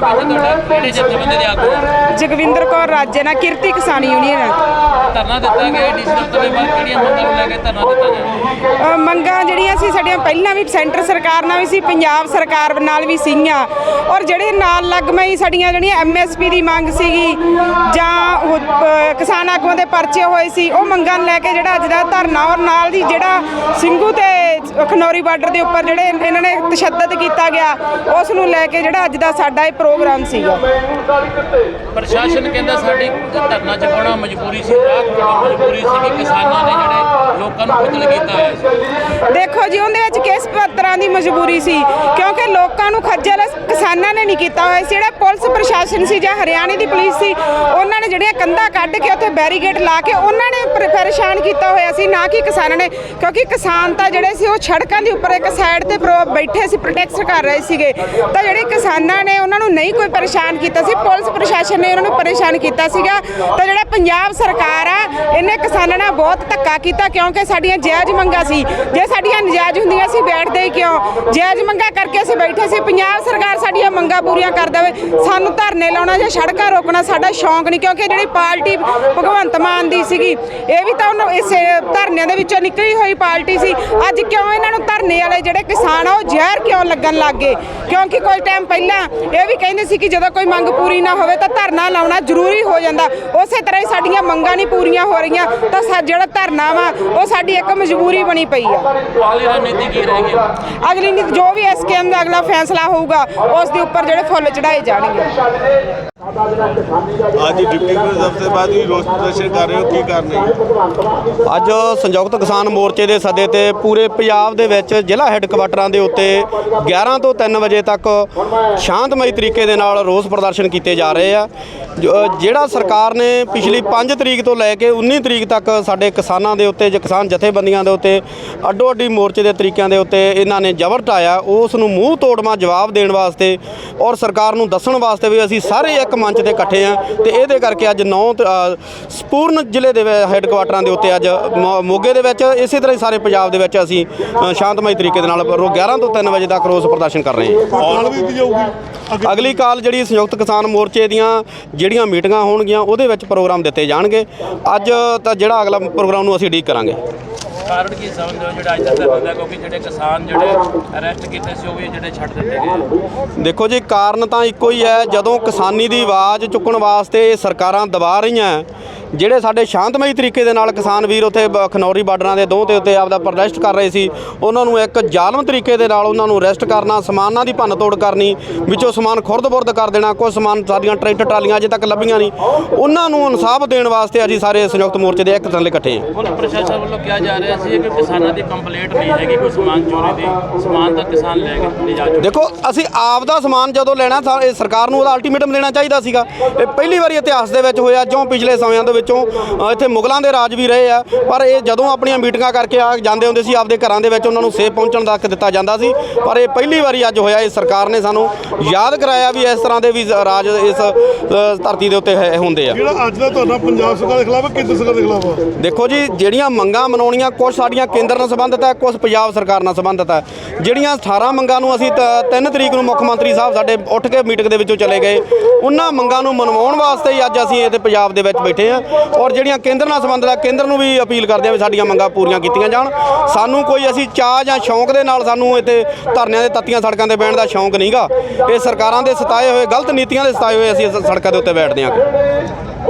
ਸਮੇਂ ਵਿੱਚ ਤੁਹਾਡੇ ਕਿਹੜੇ ਜਥੇਬੰਦੀ ਦੇ ਆਗੂ ਆ? ਜਗਵਿੰਦਰ ਕੌਰ ਰਾਜੇ ਨਾਲ ਕਿਰਤੀ ਕਿਸਾਨ ਯੂਨੀਅਨ ਧਰਨਾ ਦਿੱਤਾ ਗਿਆ ਡੀਸੀ ਦਫ਼ਤਰ ਦੇ ਬਾਹਰ ਕਿਹੜੀਆਂ ਮੰਗਾਂ ਨੂੰ ਲੈ ਕੇ ਧਰਨਾ ਦਿੱਤਾ ਜਾਵੇ ਅ, ਮੰਗਾਂ ਜਿਹੜੀਆਂ ਸੀ ਸਾਡੀਆਂ ਪਹਿਲਾਂ ਵੀ ਸੈਂਟਰ ਸਰਕਾਰ ਨਾਲ ਵੀ ਸੀ ਪੰਜਾਬ ਸਰਕਾਰ ਨਾਲ ਵੀ ਸੀਗੀਆਂ। ਔਰ ਜਿਹੜੇ ਨਾਲ ਲੱਗਮਈ ਸਾਡੀਆਂ ਜਿਹੜੀਆਂ ਐਮਐਸਪੀ ਦੀ ਮੰਗ ਸੀਗੀ ਜਾਂ ਉਹ, ਅ, ਕਿਸਾਨ ਆਗੂਆਂ ਦੇ ਪਰਚੇ ਹੋਏ ਸੀ ਉਹ ਮੰਗਾਂ ਨੂੰ ਲੈ ਕੇ ਜਿਹੜਾ ਅੱਜ ਦਾ ਧਰਨਾ ਔਰ ਨਾਲ ਦੀ ਜਿਹੜਾ ਸਿੰਘੂ ਤੇ ਖਨੌਰੀ ਬਾਰਡਰ ਦੇ ਉੱਪਰ ਜਿਹੜੇ ਇਹਨਾਂ ਨੇ ਤਸ਼ੱਦਦ ਕੀਤਾ ਗਿਆ, ਉਸ ਨੂੰ ਲੈ ਕੇ ਜਿਹੜਾ ਅੱਜ ਦਾ ਸਾਡਾ ਇਹ ਪ੍ਰੋਗਰਾਮ ਸੀਗਾ। ਪ੍ਰਸ਼ਾਸਨ ਕਹਿੰਦਾ ਸਾਡੀ ਧਰਨਾ ਚੁਕਾਉਣਾ ਮਜਬੂਰੀ ਸੀ, ਰਾਹ ਮਜਬੂਰੀ ਸੀ ਕਿ ਕਿਸਾਨਾਂ ਨੇ ਜਿਹੜੇ ਕੀਤਾ ਹੋਇਆ ਦੇਖੋ ਜੀ, ਉਹਦੇ ਵਿੱਚ ਕਿਸ ਤਰ੍ਹਾਂ ਦੀ ਮਜਬੂਰੀ ਸੀ? ਕਿਉਂਕਿ ਲੋਕਾਂ ਨੂੰ ਖੱਜਲ ਕਿਸਾਨਾਂ ਨੇ ਨਹੀਂ ਕੀਤਾ ਹੋਇਆ ਸੀ। ਜਿਹੜਾ ਪੁਲਿਸ ਪ੍ਰਸ਼ਾਸਨ ਸੀ ਜਾਂ ਹਰਿਆਣੇ ਦੀ ਪੁਲਿਸ ਸੀ, ਉਹਨਾਂ ਨੇ ਜਿਹੜੀਆਂ ਕੰਧਾਂ ਕੱਢ ਕੇ ਉੱਥੇ ਬੈਰੀਗੇਡ ਲਾ ਕੇ ਉਹਨਾਂ ਨੇ ਪਰੇਸ਼ਾਨ ਕੀਤਾ ਹੋਇਆ ਸੀ, ਨਾ ਕਿ ਕਿਸਾਨਾਂ ਨੇ। ਕਿਉਂਕਿ ਕਿਸਾਨ ਤਾਂ ਜਿਹੜੇ ਸੀ, ਉਹ ਸੜਕਾਂ ਦੇ ਉੱਪਰ ਇੱਕ ਸਾਈਡ ਤੇ ਪ੍ਰੋ- ਬੈਠੇ ਸੀ ਪ੍ਰੋਟੈਕਟ ਕਰ ਰਹੇ ਸੀਗੇ। ਤਾਂ ਜਿਹੜੇ ਕਿਸਾਨਾਂ ਨੇ ਉਹਨਾਂ ਨੂੰ ਨਹੀਂ ਕੋਈ ਪਰੇਸ਼ਾਨ ਕੀਤਾ ਸੀ, ਪੁਲਿਸ ਪ੍ਰਸ਼ਾਸਨ ਨੇ ਉਹਨਾਂ ਨੂੰ ਪਰੇਸ਼ਾਨ ਕੀਤਾ ਸੀਗਾ। ਤਾਂ ਜਿਹੜਾ ਪੰਜਾਬ ਸਰਕਾਰ ਆ, ਇਹਨੇ ਕਿਸਾਨਾਂ ਨਾਲ ਬਹੁਤ ਧੱਕਾ ਕੀਤਾ, ਕਿਉਂਕਿ ਸਾਡੀਆਂ ਜਾਇਜ਼ ਮੰਗਾਂ ਸੀ। ਜੇ ਸਾਡੀਆਂ ਨਜਾਇਜ਼ ਹੁੰਦੀਆਂ ਸੀ, ਬੈਠਦੇ ਹੀ ਕਿਉਂ? ਜਾਇਜ਼ ਮੰਗਾਂ ਕਰਕੇ ਅਸੀਂ ਬੈਠੇ ਸੀ। ਪੰਜਾਬ ਸਰਕਾਰ ਸਾਡੀਆਂ ਮੰਗਾਂ ਪੂਰੀਆਂ ਕਰ ਦੇਵੇ। ਸਾਨੂੰ ਧਰਨੇ ਲਾਉਣਾ ਜਾਂ ਸੜਕਾਂ ਰੋਕਣਾ ਸਾਡਾ ਸ਼ੌਂਕ ਨਹੀਂ, ਕਿਉਂਕਿ ਜਿਹੜੀ ਪਾਰਟੀ ਭਗਵੰਤ ਮਾਨ ਦੀ ਸੀਗੀ, ਇਹ ਵੀ ਤਾਂ ਉਹਨੂੰ ਇਸੇ ਧਰਨਿਆਂ ਦੇ ਵਿੱਚੋਂ ਨਿਕਲੀ ਹੋਈ ਪਾਰਟੀ ਸੀ। ਅੱਜ ਕਿਉਂ ਇਹਨਾਂ ਨੂੰ ਧਰਨੇ ਵਾਲੇ ਜਿਹੜੇ ਕਿਸਾਨ ਆ, ਉਹ ਜ਼ਹਿਰ ਕਿਉਂ ਲੱਗਣ ਲੱਗ ਗਏ? ਕਿਉਂਕਿ ਕੋਈ ਟਾਈਮ ਪਹਿਲਾਂ ਇਹ ਵੀ ਕਹਿੰਦੇ ਸੀ ਕਿ ਜਦੋਂ ਕੋਈ ਮੰਗ ਪੂਰੀ ਨਾ ਹੋਵੇ ਤਾਂ ਧਰਨਾ ਲਾਉਣਾ ਜ਼ਰੂਰੀ ਹੋ ਜਾਂਦਾ। ਉਸੇ ਤਰ੍ਹਾਂ ਹੀ ਸਾਡੀਆਂ ਮੰਗਾਂ ਨਹੀਂ ਪੂਰੀਆਂ ਹੋ ਰਹੀਆਂ ਤਾਂ ਸਾ- ਜਿਹੜਾ ਧਰਨਾ ਵਾ, ਉਹ ਸਾਡੇ ਇੱਕ ਮਜਬੂਰੀ ਬਣੀ ਪਈ ਆ। ਅਗਲੀ ਰਣਨੀਤੀ ਕੀ ਰਹੇਗੀ ਅਗਲੀ ਨੀਤੀ ਜੋ ਵੀ ਐਸਕੇਐਮ ਦਾ ਅਗਲਾ ਫੈਸਲਾ ਹੋਊਗਾ ਉਸ ਦੇ ਉੱਪਰ ਜਿਹੜੇ ਫੁੱਲ ਚੜਾਏ ਜਾਣਗੇ। ਅੱਜ ਡਿਪਟੀ ਕਮਿਸ਼ਨਰ ਦਫ਼ਤਰ ਬਾਅਦ ਵੀ ਰੋਸ ਪ੍ਰਦਰਸ਼ਨ ਕਰ ਰਹੇ ਹੋ, ਕੀ ਕਰਨੇ ਅੱਜ ਸੰਯੁਕਤ ਕਿਸਾਨ ਮੋਰਚੇ ਦੇ ਸੱਦੇ ਤੇ ਪੂਰੇ ਪੰਜਾਬ ਦੇ ਵਿੱਚ ਜ਼ਿਲ੍ਹਾ ਹੈੱਡਕੁਆਟਰਾਂ ਦੇ ਉੱਤੇ 11 ਤੋਂ 3 ਵਜੇ ਤੱਕ ਸ਼ਾਂਤਮਈ ਤਰੀਕੇ ਦੇ ਨਾਲ ਰੋਸ ਪ੍ਰਦਰਸ਼ਨ ਕੀਤੇ ਜਾ ਰਹੇ ਆ। ਜਿਹੜਾ ਸਰਕਾਰ ਨੇ ਪਿਛਲੀ 5 ਤਰੀਕ ਤੋਂ ਲੈ ਕੇ 19 ਤਰੀਕ ਤੱਕ ਸਾਡੇ ਕਿਸਾਨਾਂ ਦੇ ਉੱਤੇ ਜੇ ਕਿਸਾਨ ਜਥੇਬੰਦੀਆਂ ਦੇ ਉੱਤੇ ਅੱਡੋ ਅੱਡੀ ਮੋਰਚੇ ਦੇ ਤਰੀਕਿਆਂ ਦੇ ਉੱਤੇ ਇਹਨਾਂ ਨੇ ਜ਼ਬਰ ਢਾਇਆ, ਉਸ ਨੂੰ ਮੂੰਹ ਤੋੜਮਾ ਜਵਾਬ ਦੇਣ ਵਾਸਤੇ ਔਰ ਸਰਕਾਰ ਨੂੰ ਦੱਸਣ ਵਾਸਤੇ ਵੀ ਅਸੀਂ ਸਾਰੇ ਇੱਕ ਮੰਚ ਤੇ ਇਕੱਠੇ ਆ ਤੇ ਇਹਦੇ ਕਰਕੇ ਅੱਜ 9 ਸਪੂਰਨ ਜ਼ਿਲ੍ਹੇ ਦੇ ਹੈੱਡਕੁਆਟਰਾਂ ਦੇ ਉੱਤੇ ਅੱਜ ਮੋਗੇ ਦੇ ਵਿੱਚ ਇਸੇ ਤਰ੍ਹਾਂ ਹੀ ਸਾਰੇ ਪੰਜਾਬ ਦੇ ਵਿੱਚ ਅਸੀਂ ਸ਼ਾਂਤਮਈ ਤਰੀਕੇ ਦੇ ਨਾਲ ਰੋ 11 ਤੋਂ 3 ਵਜੇ ਤੱਕ ਰੋਸ ਪ੍ਰਦਰਸ਼ਨ ਕਰ ਰਹੇ ਹਾਂ। ਅਗਲੀ ਕਾਲ ਜਿਹੜੀ ਸੰਯੁਕਤ ਕਿਸਾਨ ਮੋਰਚੇ ਦੀਆਂ ਜਿਹੜੀਆਂ ਮੀਟਿੰਗਾਂ ਹੋਣਗੀਆਂ ਉਹਦੇ ਵਿੱਚ ਪ੍ਰੋਗਰਾਮ ਦਿੱਤੇ ਜਾਣਗੇ। ਅੱਜ ਤਾਂ ਜਿਹੜਾ ਅਗਲਾ ਪ੍ਰੋਗਰਾਮ ਨੂੰ ਅਸੀਂ ਉਡੀਕ ਕਰਾਂਗੇ। ਕਾਰਨ ਕੀ ਸਮਝਦੇ ਹੋ ਜਿਹੜਾ ਅੱਜ ਦਾ ਹੁੰਦਾ? ਕਿਉਂਕਿ ਜਿਹੜੇ ਕਿਸਾਨ ਜਿਹੜੇ ਅਰੈਸਟ ਕੀਤੇ ਸੀ, ਉਹ ਵੀ ਜਿਹੜੇ ਛੱਡ ਦਿੱਤੇ ਗਏ ਦੇਖੋ ਜੀ, ਕਾਰਨ ਤਾਂ ਇੱਕੋ ਹੀ ਹੈ, ਜਦੋਂ ਕਿਸਾਨੀ ਦੀ ਆਵਾਜ਼ ਚੁੱਕਣ ਵਾਸਤੇ ਸਰਕਾਰਾਂ ਦਬਾ ਰਹੀਆਂ ਜਿਹੜੇ ਸਾਡੇ ਸ਼ਾਂਤਮਈ ਤਰੀਕੇ ਦੇ ਨਾਲ ਕਿਸਾਨ ਵੀਰ ਉੱਥੇ ਖਨੌਰੀ ਬਾਰਡਰਾਂ ਦੇ ਦੋਹ ਤੇ ਉੱਤੇ ਆਪਦਾ ਪ੍ਰੋਟੈਸਟ ਕਰ ਰਹੇ ਸੀ ਉਹਨਾਂ ਨੂੰ ਇੱਕ ਜ਼ਾਲਮ ਤਰੀਕੇ ਦੇ ਨਾਲ ਉਹਨਾਂ ਨੂੰ ਅਰੈਸਟ ਕਰਨਾ ਸਮਾਨਾਂ ਦੀ ਭੰਨ ਤੋੜ ਕਰਨੀ ਵਿੱਚੋਂ ਸਮਾਨ ਖੁਰਦ-ਬੁਰਦ ਕਰ ਦੇਣਾ ਕੁਝ ਸਮਾਨ ਸਾਡੀਆਂ ਟਰੈਕਟਰ ਟਰਾਲੀਆਂ ਅਜੇ ਤੱਕ ਲੱਭੀਆਂ ਨਹੀਂ। ਉਹਨਾਂ ਨੂੰ ਇਨਸਾਫ ਦੇਣ ਵਾਸਤੇ ਅਸੀਂ ਸਾਰੇ ਸੰਯੁਕਤ ਮੋਰਚੇ ਦੇ ਇੱਕ ਥੱਲੇ ਇਕੱਠੇ ਹਾਂ। ਪੁਲਿਸ ਪ੍ਰਸ਼ਾਸਨ ਵੱਲੋਂ ਕਿਹਾ ਜਾ ਰਿਹਾ ਸੀ ਕਿ ਕਿਸਾਨਾਂ ਦੀ ਕੰਪਲੇਂਟ ਨਹੀਂ ਹੈਗੀ ਕੋਈ ਸਮਾਨ ਚੋਰੀ ਦੀ ਸਮਾਨ ਤਾਂ ਕਿਸਾਨ ਲੈ ਕੇ ਜਾ ਚੁੱਕੇ ਦੇਖੋ ਅਸੀਂ ਆਪ ਦਾ ਸਮਾਨ ਜਦੋਂ ਲੈਣਾ ਸਰਕਾਰ ਨੂੰ ਉਹਦਾ ਅਲਟੀਮੇਟਮ ਦੇਣਾ ਚਾਹੀਦਾ ਸੀਗਾ। ਇਹ ਪਹਿਲੀ ਵਾਰੀ ਇਤਿਹਾਸ ਦੇ ਵਿੱਚ ਹੋਇਆ ਜਿਉਂ ਪਿਛਲੇ ਸਮਿਆਂ ਦੇ ਵਿੱਚੋਂ ਇੱਥੇ ਮੁਗਲਾਂ ਦੇ ਰਾਜ ਵੀ ਰਹੇ ਆ। ਪਰ ਇਹ ਜਦੋਂ ਆਪਣੀਆਂ ਮੀਟਿੰਗਾਂ ਕਰਕੇ ਆ ਜਾਂਦੇ ਹੁੰਦੇ ਸੀ ਆਪਦੇ ਘਰਾਂ ਦੇ ਵਿੱਚ ਉਹਨਾਂ ਨੂੰ ਸੇਫ ਪਹੁੰਚਣ ਦਾ ਹੱਕ ਦਿੱਤਾ ਜਾਂਦਾ ਸੀ। ਪਰ ਇਹ ਪਹਿਲੀ ਵਾਰੀ ਅੱਜ ਹੋਇਆ ਇਹ ਸਰਕਾਰ ਨੇ ਸਾਨੂੰ ਯਾਦ ਕਰਾਇਆ ਵੀ ਇਸ ਤਰ੍ਹਾਂ ਦੇ ਵੀ ਰਾਜ ਇਸ ਧਰਤੀ ਦੇ ਉੱਤੇ ਹੁੰਦੇ ਆ। ਜਿਹੜਾ ਅੱਜ ਦਾ ਤੁਹਾਡਾ ਪੰਜਾਬ ਸਰਕਾਰ ਦੇ ਖਿਲਾਫ ਹੈ ਕੇਂਦਰ ਸਰਕਾਰ ਦੇ ਖਿਲਾਫ ਦੇਖੋ ਜੀ ਜਿਹੜੀਆਂ ਮੰਗਾਂ ਮਨਾਉਣੀਆਂ ਕੁਝ ਸਾਡੀਆਂ ਕੇਂਦਰ ਨਾਲ ਸੰਬੰਧਿਤ ਹੈ ਕੁਝ ਪੰਜਾਬ ਸਰਕਾਰ ਨਾਲ ਸੰਬੰਧਿਤ ਹੈ ਜਿਹੜੀਆਂ 18 ਮੰਗਾਂ ਨੂੰ ਅਸੀਂ 3 ਤਰੀਕ ਨੂੰ ਮੁੱਖ ਮੰਤਰੀ ਸਾਹਿਬ ਸਾਡੇ ਉੱਠ ਕੇ ਮੀਟਿੰਗ ਦੇ ਵਿੱਚੋਂ ਚਲੇ ਗਏ। ਉਹਨਾਂ ਮੰਗਾਂ ਨੂੰ ਮਨਵਾਉਣ ਵਾਸਤੇ ਹੀ ਅੱਜ ਅਸੀਂ ਇੱਥੇ ਪੰਜਾਬ ਦੇ ਵਿੱਚ ਬੈਠੇ ਹਾਂ ਔਰ ਜਿਹੜੀਆਂ ਕੇਂਦਰ ਨਾਲ ਸੰਬੰਧਿਤ ਹੈ ਕੇਂਦਰ ਨੂੰ ਵੀ ਅਪੀਲ ਕਰਦੇ ਹਾਂ ਵੀ ਸਾਡੀਆਂ ਮੰਗਾਂ ਪੂਰੀਆਂ ਕੀਤੀਆਂ ਜਾਣ। ਸਾਨੂੰ ਕੋਈ ਅਸੀਂ ਚਾਹ ਜਾਂ ਸ਼ੌਂਕ ਦੇ ਨਾਲ ਸਾਨੂੰ ਇੱਥੇ ਧਰਨਿਆਂ ਦੇ ਤੱਤੀਆਂ ਸੜਕਾਂ ਤੇ ਬਹਿਣ ਦਾ ਸ਼ੌਂਕ ਨਹੀਂਗਾ। ਇਹ ਸਰਕਾਰਾਂ ਦੇ ਸਤਾਏ ਹੋਏ, ਗਲਤ ਨੀਤੀਆਂ ਦੇ ਸਤਾਏ ਹੋਏ ਅਸੀਂ ਸੜਕਾਂ ਦੇ ਉੱਤੇ ਬੈਠਦੇ ਹਾਂ